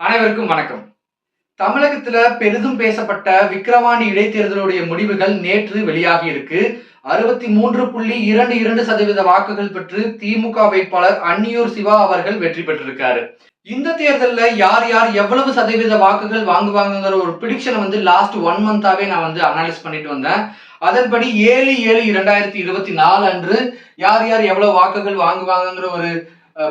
அனைவருக்கும் வணக்கம். தமிழகத்துல பெரிதும் பேசப்பட்ட விக்கிரவாணி இடைத்தேர்தலுடைய முடிவுகள் நேற்று வெளியாகி இருக்கு. அறுபத்தி மூன்று புள்ளி இரண்டு இரண்டு சதவீத வாக்குகள் பெற்று திமுக வேட்பாளர் அன்னியூர் சிவா அவர்கள் வெற்றி பெற்றிருக்காரு. இந்த தேர்தலில் யார் யார் எவ்வளவு சதவீத வாக்குகள் வாங்குவாங்கங்கிற ஒரு ப்ரிடிக்ஷனை வந்து லாஸ்ட் ஒன் மந்தாவே நான் வந்து அனலைஸ் பண்ணிட்டு வந்தேன். அதன்படி ஏழு ஏழு இரண்டாயிரத்தி இருபத்தி நாலு அன்று யார் யார் எவ்வளவு வாக்குகள் வாங்குவாங்கங்கிற ஒரு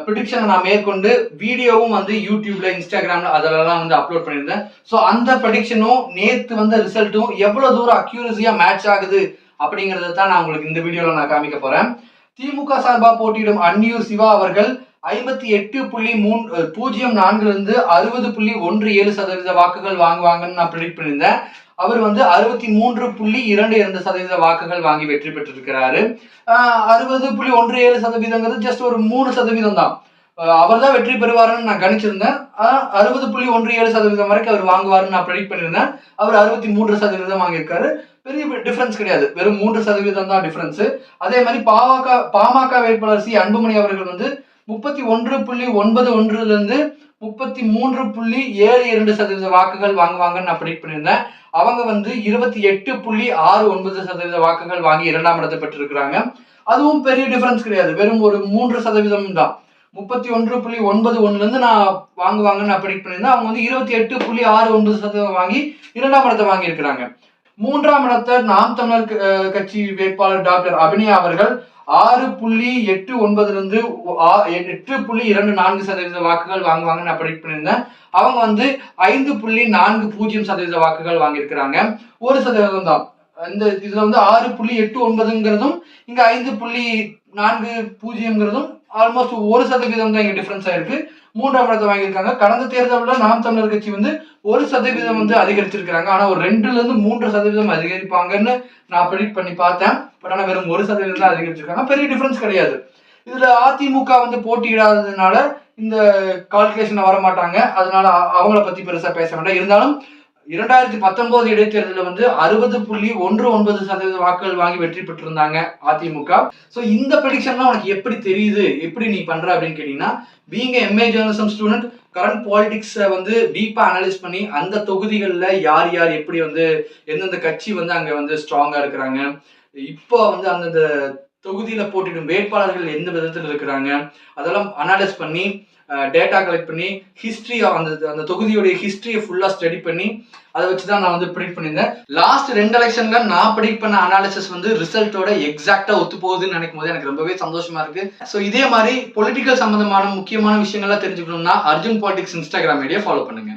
ப்ரிடிக்ஷனை நான் மேற்கொண்டு வீடியோவும் வந்து யூடியூப்ல இன்ஸ்டாகிராம்ல அதெல்லாம் வந்து அப்லோட் பண்ணியிருந்தேன். ஸோ அந்த ப்ரடிக்ஷனும் நேற்று வந்த ரிசல்ட்டும் எவ்வளவு தூரம் அக்யூரஸியா மேட்ச் ஆகுது அப்படிங்கறத தான் நான் உங்களுக்கு இந்த வீடியோல நான் காமிக்க போறேன். திமுக சார்பா போட்டியிடும் அன்னியூர் சிவா அவர்கள் ஐம்பத்தி எட்டு புள்ளி மூணு பூஜ்ஜியம் நான்குல இருந்து அறுபது புள்ளி ஒன்று ஏழு சதவீத வாக்குகள் வாங்குவாங்கன்னு நான் ப்ரிடிக்ட் பண்ணியிருந்தேன். அவர் வந்து அறுபத்தி மூன்று புள்ளி இரண்டு இரண்டு சதவீத வாக்குகள் வாங்கி வெற்றி பெற்றிருக்கிறாரு. அறுபது புள்ளி ஒன்று ஏழு சதவீதங்கிறது ஜஸ்ட் ஒரு மூணு சதவீதம் தான். அவர் தான் வெற்றி பெறுவாருன்னு நான் கணிச்சிருந்தேன். அறுபது புள்ளி ஒன்று ஏழு சதவீதம் வரைக்கும் அவர் வாங்குவாருன்னு நான் ப்ரெடிக்ட் பண்ணியிருந்தேன் அவர் அறுபத்தி மூன்று சதவீதம் வாங்கியிருக்காரு. பெரிய டிஃபரன்ஸ் கிடையாது. வெறும் மூன்று சதவீதம் தான் டிஃபரன்ஸ் அதே மாதிரி பாமக பாமக வேட்பாளர் சி அன்புமணி அவர்கள் வந்து முப்பத்தி ஒன்று புள்ளி ஒன்பது ஒன்றுலேருந்து முப்பத்தி மூன்று புள்ளி ஏழு இரண்டு சதவீத வாக்குகள் வாங்குவாங்கன்னு நான் ப்ரெடிக்ட் பண்ணியிருந்தேன். அவங்க வந்து இருபத்தி எட்டு புள்ளி ஆறு ஒன்பது சதவீத வாக்குகள் வாங்கி இரண்டாம் இடத்தை பெற்றிருக்கிறாங்க. அதுவும் பெரிய டிஃபரன்ஸ் கிடையாது. வெறும் ஒரு மூன்று சதவீதம் தான். முப்பத்தி ஒன்று புள்ளி ஒன்பது ஒன்றுலேருந்து நான் வாங்குவாங்கன்னு நான் ப்ரெடிக்ட் பண்ணியிருந்தேன். அவங்க வந்து இருபத்தி எட்டு புள்ளி ஆறு ஒன்பது சதவீதம் வாங்கி இரண்டாம் இடத்தை வாங்கியிருக்கிறாங்க. மூன்றாம் இடத்தை நாம் தமிழர் கட்சி வேட்பாளர் டாக்டர் அபிநயா அவர்கள் ஆறு புள்ளி எட்டு ஒன்பதுல இருந்து எட்டு புள்ளி இரண்டு நான்கு சதவீத வாக்குகள் வாங்குவாங்கன்னு நான் ப்ரெடிக்ட் பண்ணியிருந்தேன். அவங்க வந்து ஐந்து புள்ளி நான்கு பூஜ்ஜியம் சதவீத வாக்குகள் வாங்கியிருக்கிறாங்க. ஒரு சதவீதம் தான் இந்த இதுல வந்து ஆறு புள்ளி எட்டு ஒன்பதுங்கிறதும் இங்க ஐந்து புள்ளி நான்கு பூஜ்ஜியம்ங்கிறதும் ஆல்மோஸ்ட் ஒரு சதவீதம் தான் இங்க டிஃபரன்ஸ் ஆயிருக்கு. மூன்றாம் இடத்தை வாங்கியிருக்காங்க. கடந்த தேர்தலில் நாம் தமிழர் கட்சி வந்து ஒரு சதவீதம் வந்து அதிகரிச்சிருக்கிறாங்க. ஆனா ஒரு ரெண்டுல இருந்து மூன்று சதவீதம் அதிகரிப்பாங்கன்னு நான் ப்ரெடிக்ட் பண்ணி பார்த்தேன். பட் ஆனா வெறும் ஒரு சதவீதம் தான் அதிகரிச்சிருக்காங்க. பெரிய டிஃபரன்ஸ் கிடையாது. இதுல அதிமுக வந்து போட்டியிடாததுனால இந்த கால்குலேஷன் வர மாட்டாங்க அதனால அவங்கள பத்தி பெருசா பேச வேண்டாம். இருந்தாலும் இரண்டாயிரத்தி பத்தொன்பது இடைத்தேர்தலில் வந்து அறுபது புள்ளி ஒன்று ஒன்பது சதவீத வாக்குகள் வாங்கி வெற்றி பெற்றிருந்தாங்க அதிமுக. ஸோ இந்த ப்ரெடிக்ஷன்லாம் உனக்கு எப்படி தெரியுது? எப்படி நீ பண்ற அப்படின்னு கேட்டீங்கன்னா being MA journalism student current பாலிடிக்ஸை வந்து டீப்பாக அனலைஸ் பண்ணி அந்த தொகுதிகளில் யார் யார் எப்படி வந்து எந்தெந்த கட்சி வந்து அங்கே வந்து ஸ்ட்ராங்காக இருக்கிறாங்க. இப்போ வந்து அந்தந்த தொகுதியில் போட்டிடும் வேட்பாளர்கள் எந்த விதத்தில் இருக்கிறாங்க? அதெல்லாம் அனாலிஸ் பண்ணி டேட்டா கலெக்ட் பண்ணி ஹிஸ்ட்ரி அந்த அந்த தொகுதியுடைய ஹிஸ்ட்ரியை ஃபுல்லாக ஸ்டடி பண்ணி அதை வச்சு தான் நான் வந்து ப்ரிடிக் பண்ணியிருந்தேன். லாஸ்ட் ரெண்டு எலெக்ஷன்ல நான் ப்ரிடிக் பண்ண அனாலிசிஸ் வந்து ரிசல்ட்டோட எக்ஸாக்டா ஒத்து போகுதுன்னு நினைக்கும் போது எனக்கு ரொம்பவே சந்தோஷமா இருக்கு. ஸோ இதே மாதிரி பொலிட்டிக்கல் சம்பந்தமான முக்கியமான விஷயங்கள்லாம் தெரிஞ்சுக்கணும்னா Arjun politics Instagram idea follow பண்ணுங்க.